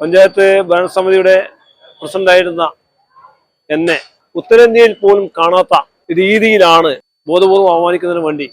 പഞ്ചായത്ത് ഭരണസമിതിയുടെ പ്രസിഡന്റായിരുന്ന എന്നെ ഉത്തരേന്ത്യയിൽ പോലും കാണാത്ത രീതിയിലാണ് ബോധപൂർവം അവമാനിക്കുന്നതിന് വേണ്ടി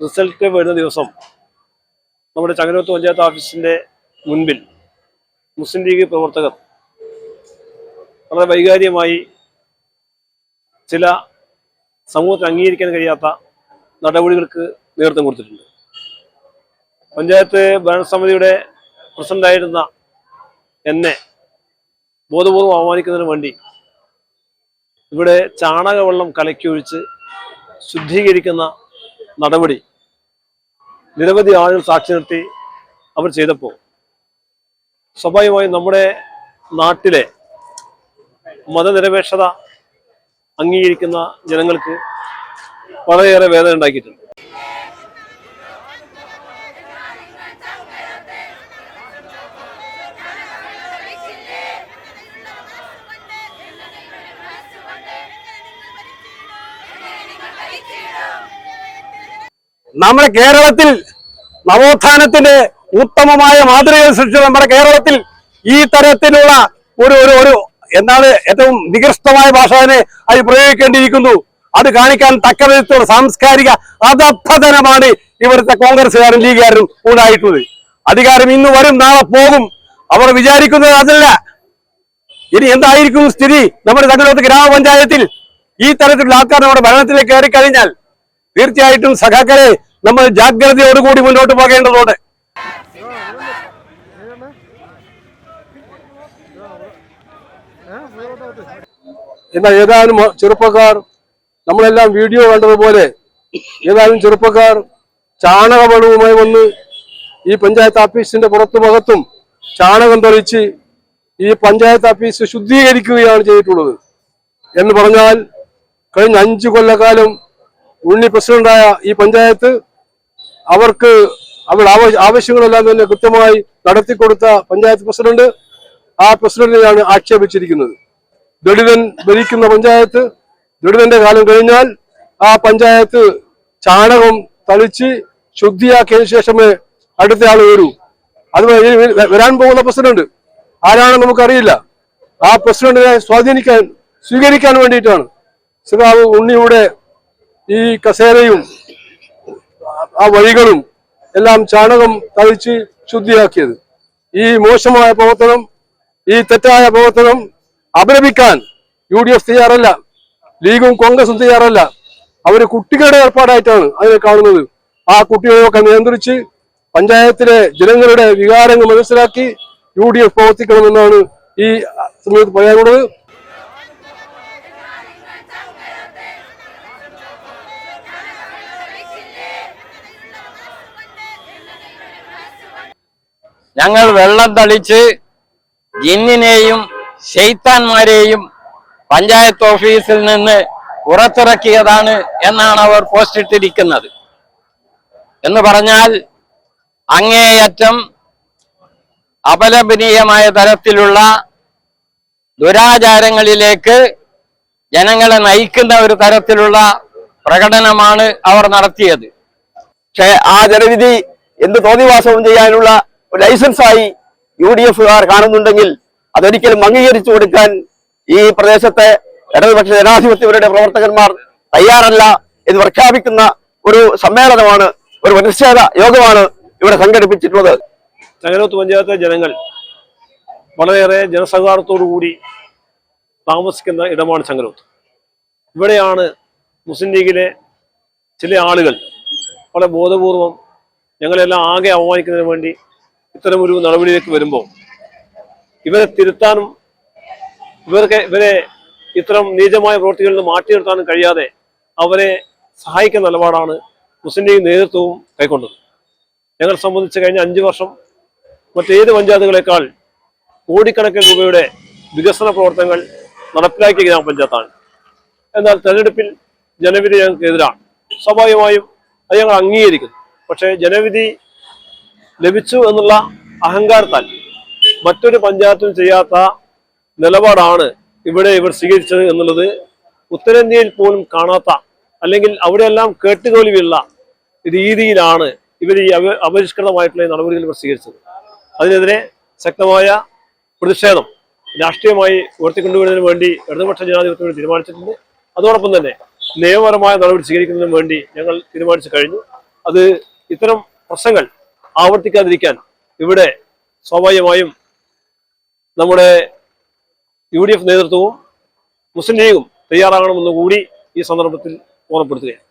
റിസൾട്ട് വരുന്ന ദിവസം നമ്മുടെ ചങ്ങനോത്ത് പഞ്ചായത്ത് ഓഫീസിന്റെ മുൻപിൽ മുസ്ലിം ലീഗ് പ്രവർത്തകർ വളരെ വൈകാരികമായി ചില സമൂഹത്തിന് അംഗീകരിക്കാൻ കഴിയാത്ത നടപടികൾക്ക് നേതൃത്വം കൊടുത്തിട്ടുണ്ട്. പഞ്ചായത്ത് ഭരണസമിതിയുടെ പ്രസിഡന്റായിരുന്ന എന്നെ ബോധപൂർവം അവമാനിക്കുന്നതിന് വേണ്ടി ഇവിടെ ചാണകവെള്ളം കലക്കി ഒഴിച്ച് ശുദ്ധീകരിക്കുന്ന നടപടി നിരവധി ആളുകൾ സാക്ഷി നിർത്തി അവർ ചെയ്തപ്പോൾ സ്വാഭാവികമായും നമ്മുടെ നാട്ടിലെ മതനിരപേക്ഷത അംഗീകരിക്കുന്ന ജനങ്ങൾക്ക് വളരെയേറെ വേദന ഉണ്ടാക്കിയിട്ടുണ്ട്. നമ്മുടെ കേരളത്തിൽ നവോത്ഥാനത്തിന്റെ ഉത്തമമായ മാതൃകകൾ സൃഷ്ടിച്ച നമ്മുടെ കേരളത്തിൽ ഈ തരത്തിലുള്ള ഒരു ഒരു ഒരു എന്താണ് ഏറ്റവും നികൃഷ്ടമായ ഭാഷ തന്നെ അത് പ്രയോഗിക്കേണ്ടിയിരിക്കുന്നു. അത് കാണിക്കാൻ തക്ക വിധത്തിലുള്ള സാംസ്കാരിക അധപ്പതനമാണ് ഇവിടുത്തെ കോൺഗ്രസ്സുകാരും ലീഗുകാരും ഉണ്ടായിട്ടുള്ളത്. അധികാരം ഇന്ന് വരും നാളെ പോകും. അവർ വിചാരിക്കുന്നത് അതല്ല. ഇനി എന്തായിരിക്കും സ്ഥിതി? നമ്മുടെ തങ്ങളുടെ ഗ്രാമപഞ്ചായത്തിൽ ഈ തരത്തിലുള്ള ആൾക്കാർ നമ്മുടെ ഭരണത്തിലേക്ക് കയറി കഴിഞ്ഞാൽ തീർച്ചയായിട്ടും സഖാക്കളെ നമ്മൾ ജാഗ്രതയോടുകൂടി മുന്നോട്ട് പോകേണ്ടതുണ്ട്. എന്നാൽ ഏതാനും ചെറുപ്പക്കാർ നമ്മളെല്ലാം വീഡിയോ കണ്ടതുപോലെ ഏതാനും ചെറുപ്പക്കാർ ചാണകവളവുമായി വന്ന് ഈ പഞ്ചായത്ത് ഓഫീസിന്റെ പുറത്തു ഭാഗത്തും ചാണകം തെളിച്ച് ഈ പഞ്ചായത്ത് ഓഫീസ് ശുദ്ധീകരിക്കുകയാണ് ചെയ്തിട്ടുള്ളത്. എന്ന് പറഞ്ഞാൽ കഴിഞ്ഞ അഞ്ചു കൊല്ലക്കാലം ഉണ്ണി പ്രസിഡന്റായ ഈ പഞ്ചായത്ത് അവർക്ക് അവരുടെ ആവ- ആവശ്യങ്ങളെല്ലാം തന്നെ കൃത്യമായി നടത്തിക്കൊടുത്ത പഞ്ചായത്ത് പ്രസിഡന്റ് ആ പ്രസിഡന്റിനെയാണ് ആക്ഷേപിച്ചിരിക്കുന്നത്. ദളിതൻ ഭരിക്കുന്ന പഞ്ചായത്ത് ദളിതന്റെ കാലം കഴിഞ്ഞാൽ ആ പഞ്ചായത്ത് ചാണകം തളിച്ച് ശുദ്ധിയാക്കിയതിനു ശേഷമേ അടുത്ത ആൾ വരൂ. അത് വരാൻ പോകുന്ന പ്രസിഡന്റ് ആരാണെന്ന് നമുക്കറിയില്ല. ആ പ്രസിഡന്റിനെ സ്വാധീനിക്കാൻ സ്വീകരിക്കാൻ വേണ്ടിയിട്ടാണ്. സഖാവ് ഉണ്ണിയുടെ ഈ കസേരയും ആ വഴികളും എല്ലാം ചാണകം തളിച്ച് ശുദ്ധിയാക്കിയത്. ഈ മോശമായ പ്രവർത്തനം ഈ തെറ്റായ പ്രവർത്തനം അപലപിക്കാൻ യു ഡി എഫ് തയ്യാറല്ല. ലീഗും കോൺഗ്രസും തയ്യാറല്ല. അവർ കുട്ടികളുടെ ഏർപ്പാടായിട്ടാണ് അതിനെ കാണുന്നത്. ആ കുട്ടികളെയൊക്കെ നിയന്ത്രിച്ച് പഞ്ചായത്തിലെ ജനങ്ങളുടെ വികാരങ്ങൾ മനസ്സിലാക്കി യു ഡി എഫ് പ്രവർത്തിക്കണമെന്നാണ് ഈ സമയത്ത് പറയാനുള്ളത്. ഞങ്ങൾ വെള്ളം തളിച്ച് ജിന്നിനെയും ശൈത്താന്മാരെയും പഞ്ചായത്ത് ഓഫീസിൽ നിന്ന് പുറത്തിറക്കിയതാണ് എന്നാണ് അവർ പോസ്റ്റിട്ടിരിക്കുന്നത് എന്ന് പറഞ്ഞാൽ അങ്ങേയറ്റം അപലപനീയമായ തരത്തിലുള്ള ദുരാചാരങ്ങളിലേക്ക് ജനങ്ങളെ നയിക്കുന്ന ഒരു തരത്തിലുള്ള പ്രകടനമാണ് അവർ നടത്തിയത്. പക്ഷേ ആ ജനവിധി എന്ത് തോന്നിവാസവും ചെയ്യാനുള്ള ലൈസൻസായി യു ഡി എഫുകാർ കാണുന്നുണ്ടെങ്കിൽ അതൊരിക്കലും അംഗീകരിച്ചു കൊടുക്കാൻ ഈ പ്രദേശത്തെ ഇടതുപക്ഷ ജനാധിപത്യവരുടെ പ്രവർത്തകന്മാർ തയ്യാറല്ല എന്ന് പ്രഖ്യാപിക്കുന്ന ഒരു സമ്മേളനമാണ് ഒരു പ്രതിഷേധ യോഗമാണ് ഇവിടെ സംഘടിപ്പിച്ചിട്ടുള്ളത്. ചങ്ങനോത്ത് പഞ്ചായത്തെ ജനങ്ങൾ വളരെയേറെ കൂടി താമസിക്കുന്ന ഇടമാണ് ചങ്ങനോത്ത് ഇവിടെയാണ് മുസ്ലിം ലീഗിലെ ചില ആളുകൾ വളരെ ബോധപൂർവം ഞങ്ങളെല്ലാം ആകെ അവമാനിക്കുന്നതിന് വേണ്ടി ഇത്തരമൊരു നടപടിയിലേക്ക് വരുമ്പോൾ ഇവരെ തിരുത്താനും ഇവർക്ക് ഇവരെ ഇത്തരം നീചമായ പ്രവൃത്തികളിൽ നിന്ന് മാറ്റി നിർത്താനും കഴിയാതെ അവരെ സഹായിക്കുന്ന നിലപാടാണ് മുസ്ലിം ലീഗ് നേതൃത്വവും കൈക്കൊണ്ടത്. ഞങ്ങൾ സംബന്ധിച്ച് കഴിഞ്ഞ അഞ്ച് വർഷം മറ്റേത് പഞ്ചായത്തുകളെക്കാൾ കോടിക്കണക്കിന് രൂപയുടെ വികസന പ്രവർത്തനങ്ങൾ നടപ്പിലാക്കിയ ഗ്രാമപഞ്ചായത്താണ്. എന്നാൽ തെരഞ്ഞെടുപ്പിൽ ജനവിധി ഞങ്ങൾക്ക് എതിരാണ് സ്വാഭാവികമായും അത് ഞങ്ങൾ അംഗീകരിക്കുന്നു. പക്ഷേ ജനവിധി ലഭിച്ചു എന്നുള്ള അഹങ്കാരത്താൽ മറ്റൊരു പഞ്ചായത്തും ചെയ്യാത്ത നിലപാടാണ് ഇവിടെ ഇവർ സ്വീകരിച്ചത് എന്നുള്ളത് ഉത്തരേന്ത്യയിൽ പോലും കാണാത്ത അല്ലെങ്കിൽ അവിടെയെല്ലാം കേട്ടുകോലിയുള്ള രീതിയിലാണ് ഇവർ ഈ അപരിഷ്കൃതമായിട്ടുള്ള നടപടികൾ ഇവർ സ്വീകരിച്ചത്. അതിനെതിരെ ശക്തമായ പ്രതിഷേധം രാഷ്ട്രീയമായി ഉയർത്തിക്കൊണ്ടുവരുന്നതിന് വേണ്ടി ഇടതുപക്ഷ ജനാധിപത്യം തീരുമാനിച്ചിട്ടുണ്ട്. അതോടൊപ്പം തന്നെ നിയമപരമായ നടപടി സ്വീകരിക്കുന്നതിന് വേണ്ടി ഞങ്ങൾ തീരുമാനിച്ചു കഴിഞ്ഞു. അത് ഇത്തരം പ്രശ്നങ്ങൾ ആവർത്തിക്കാതിരിക്കാൻ ഇവിടെ സ്വാഭാവികമായും നമ്മുടെ യു ഡി എഫ് നേതൃത്വവും മുസ്ലിം ലീഗും തയ്യാറാകണമെന്ന് കൂടി ഈ സന്ദർഭത്തിൽ ഓർമ്മപ്പെടുത്തുകയാണ്.